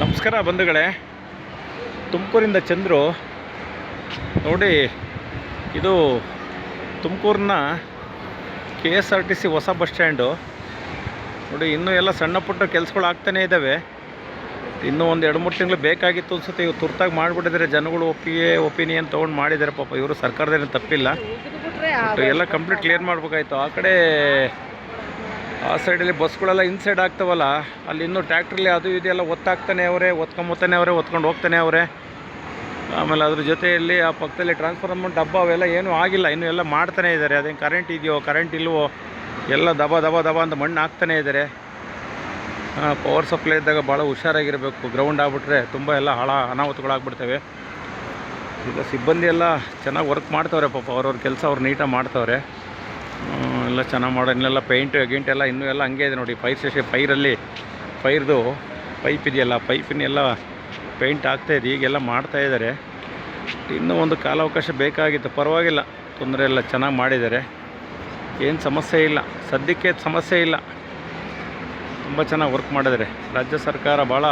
ನಮಸ್ಕಾರ ಬಂಧುಗಳೇ. ತುಮಕೂರಿಂದ ಚಂದ್ರು. ನೋಡಿ ಇದು ತುಮಕೂರಿನ K S R T C ಹೊಸ ಬಸ್ ಸ್ಟ್ಯಾಂಡು. ನೋಡಿ ಇನ್ನೂ ಎಲ್ಲ ಸಣ್ಣ ಪುಟ್ಟ ಕೆಲಸಗಳು ಆಗ್ತಾನೇ ಇದ್ದಾವೆ. ಇನ್ನೂ ಒಂದು ಎರಡು ಮೂರು ತಿಂಗಳು ಬೇಕಾಗಿತ್ತು ಅನ್ಸುತ್ತೆ. ಇವು ತುರ್ತಾಗಿ ಮಾಡಿಬಿಟ್ಟಿದ್ದಾರೆ ಜನಗಳು ಒಪ್ಪಿಗೆ ಒಪಿನಿಯನ್ ತೊಗೊಂಡು ಮಾಡಿದ್ದಾರೆ. ಪಾಪ ಇವರು ಸರ್ಕಾರದೇನು ತಪ್ಪಿಲ್ಲ. ಎಲ್ಲ ಕಂಪ್ಲೀಟ್ ಕ್ಲಿಯರ್ ಮಾಡಬೇಕಾಯ್ತು. ಆ ಕಡೆ ಆ ಸೈಡಲ್ಲಿ ಬಸ್ಗಳೆಲ್ಲ ಇನ್ಸೈಡ್ ಆಗ್ತಾವಲ್ಲ, ಅಲ್ಲಿ ಇನ್ನೂ ಟ್ಯಾಕ್ಟ್ರಲ್ಲಿ ಅದು ಇದು ಎಲ್ಲ ಒತ್ತಾಗ್ತಾನೆ ಅವರೇ, ಒತ್ಕೊಂಬತ್ತಾನೆ ಅವರೇ, ಒತ್ಕೊಂಡು ಹೋಗ್ತಾನೆ ಅವರೇ. ಆಮೇಲೆ ಅದ್ರ ಜೊತೆಯಲ್ಲಿ ಆ ಪಕ್ಕದಲ್ಲಿ ಟ್ರಾನ್ಸ್ಫಾರ್ಮರ್ ಡಬ್ಬ ಅವೆಲ್ಲ ಏನೂ ಆಗಿಲ್ಲ, ಇನ್ನೂ ಎಲ್ಲ ಮಾಡ್ತಾನೆ ಇದ್ದಾರೆ ಅದೇನು ಕರೆಂಟ್ ಇದೆಯೋ ಕರೆಂಟ್ ಇಲ್ವೋ, ಎಲ್ಲ ದಬ ದಬ ದಬ ಅಂತ ಮಣ್ಣು ಹಾಕ್ತಾನೆ ಇದ್ದಾರೆ ಪವರ್ ಸಪ್ಲೈ ಇದ್ದಾಗ ಭಾಳ ಹುಷಾರಾಗಿರಬೇಕು. ಗ್ರೌಂಡ್ ಆಗ್ಬಿಟ್ರೆ ತುಂಬ ಎಲ್ಲ ಹಾಳ, ಅನಾಹುತಗಳಾಗ್ಬಿಡ್ತವೆ. ಈಗ ಸಿಬ್ಬಂದಿ ಎಲ್ಲ ಚೆನ್ನಾಗಿ ವರ್ಕ್ ಮಾಡ್ತವ್ರೆ ಪಾಪ, ಅವ್ರವ್ರ ಕೆಲಸ ಅವ್ರು ನೀಟಾಗಿ ಮಾಡ್ತವ್ರೆ. ಎಲ್ಲ ಚೆನ್ನಾಗಿ ಮಾಡೋ, ಇನ್ನೆಲ್ಲ ಪೇಂಟ್ ಗಿಂಟ್ ಎಲ್ಲ ಇನ್ನೂ ಎಲ್ಲ ಹಂಗೆ ಇದೆ ನೋಡಿ ಫೈರ್ ಸ್ಟೇಷನ್ ಫೈರಲ್ಲಿ ಫೈರ್ದು ಪೈಪ್ ಇದೆಯಲ್ಲ ಪೈಪಿನೆಲ್ಲ ಪೇಂಟ್ ಆಗ್ತಾಯಿದೆ ಈಗೆಲ್ಲ ಮಾಡ್ತಾ ಇದ್ದಾರೆ. ಇನ್ನೂ ಒಂದು ಕಾಲಾವಕಾಶ ಬೇಕಾಗಿತ್ತು, ಪರವಾಗಿಲ್ಲ, ತೊಂದರೆ ಇಲ್ಲ, ಚೆನ್ನಾಗಿ ಮಾಡಿದ್ದಾರೆ. ಏನು ಸಮಸ್ಯೆ ಇಲ್ಲ, ಸದ್ಯಕ್ಕೆ ಸಮಸ್ಯೆ ಇಲ್ಲ. ತುಂಬ ಚೆನ್ನಾಗಿ ವರ್ಕ್ ಮಾಡಿದ್ದಾರೆ. ರಾಜ್ಯ ಸರ್ಕಾರ ಭಾಳ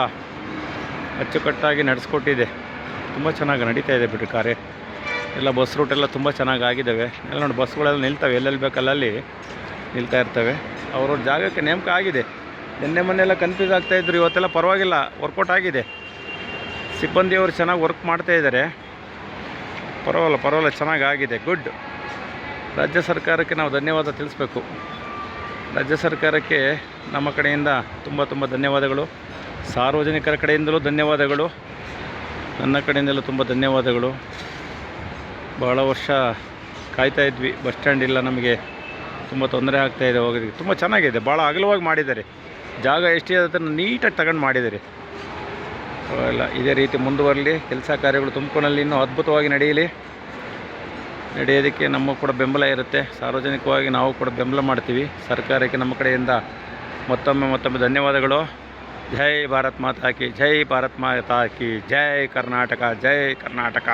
ಅಚ್ಚುಕಟ್ಟಾಗಿ ನಡೆಸ್ಕೊಟ್ಟಿದೆ. ತುಂಬ ಚೆನ್ನಾಗಿ ನಡೀತಾ ಇದೆ ಬಿಟ್ಟು ಕಾರ್ಯ. ಎಲ್ಲ ಬಸ್ ರೂಟೆಲ್ಲ ತುಂಬ ಚೆನ್ನಾಗಿ ಆಗಿದ್ದಾವೆ ಎಲ್ಲ ನೋಡಿ ಬಸ್ಗಳೆಲ್ಲ ನಿಲ್ತವೆ. ಎಲ್ಲೆಲ್ಲಿ ಬೇಕಲ್ಲಲ್ಲಿ ನಿಲ್ತಾ ಇರ್ತವೆ. ಅವ್ರವ್ರ ಜಾಗಕ್ಕೆ ನೇಮಕ ಆಗಿದೆ. ನಿನ್ನೆ ಮೊನ್ನೆಲ್ಲ ಕನ್ಫ್ಯೂಸ್ ಆಗ್ತಾಯಿದ್ರು ಇವತ್ತೆಲ್ಲ ಪರವಾಗಿಲ್ಲ. ವರ್ಕೌಟ್ ಆಗಿದೆ. ಸಿಬ್ಬಂದಿಯವರು ಚೆನ್ನಾಗಿ ವರ್ಕ್ ಮಾಡ್ತಾ ಇದ್ದಾರೆ. ಪರವಾಗಿಲ್ಲ ಪರವಾಗಿಲ್ಲ. ಚೆನ್ನಾಗಿ ಆಗಿದೆ. ಗುಡ್ ರಾಜ್ಯ ಸರ್ಕಾರಕ್ಕೆ ನಾವು ಧನ್ಯವಾದ ತಿಳಿಸ್ಬೇಕು. ರಾಜ್ಯ ಸರ್ಕಾರಕ್ಕೆ ನಮ್ಮ ಕಡೆಯಿಂದ ತುಂಬ ತುಂಬ ಧನ್ಯವಾದಗಳು. ಸಾರ್ವಜನಿಕರ ಕಡೆಯಿಂದಲೂ ಧನ್ಯವಾದಗಳು. ನನ್ನ ಕಡೆಯಿಂದಲೂ ತುಂಬ ಧನ್ಯವಾದಗಳು. ಭಾಳ ವರ್ಷ ಕಾಯ್ತಾ ಇದ್ವಿ. ಬಸ್ ಸ್ಟ್ಯಾಂಡ್ ಇಲ್ಲ ನಮಗೆ. ತುಂಬ ತೊಂದರೆ ಆಗ್ತಾ ಇದೆ ಹೋಗೋದಕ್ಕೆ. ತುಂಬ ಚೆನ್ನಾಗಿದೆ. ಭಾಳ ಅಗಲವಾಗಿ ಮಾಡಿದ್ದಾರೆ. ಜಾಗ ಎಷ್ಟಿದೆ ಅದನ್ನು ನೀಟಾಗಿ ತಗೊಂಡು ಮಾಡಿದ್ದಾರೆ. ಇಲ್ಲ ಇದೇ ರೀತಿ ಮುಂದುವರಲಿ. ಕೆಲಸ ಕಾರ್ಯಗಳು ತುಮಕೂರಿನಲ್ಲಿ ಇನ್ನೂ ಅದ್ಭುತವಾಗಿ ನಡೆಯಲಿ. ನಡೆಯೋದಕ್ಕೆ ನಮ್ಮ ಕೂಡ ಬೆಂಬಲ ಇರುತ್ತೆ. ಸಾರ್ವಜನಿಕವಾಗಿ ನಾವು ಕೂಡ ಬೆಂಬಲ ಮಾಡ್ತೀವಿ. ಸರ್ಕಾರಕ್ಕೆ ನಮ್ಮ ಕಡೆಯಿಂದ ಮತ್ತೊಮ್ಮೆ ಮತ್ತೊಮ್ಮೆ ಧನ್ಯವಾದಗಳು. ಜೈ ಭಾರತ್ ಮಾತಾ ಕಿ ಜೈ. ಭಾರತ್ ಮಾತಾ ಕಿ ಜೈ. ಕರ್ನಾಟಕ. ಜೈ ಕರ್ನಾಟಕ.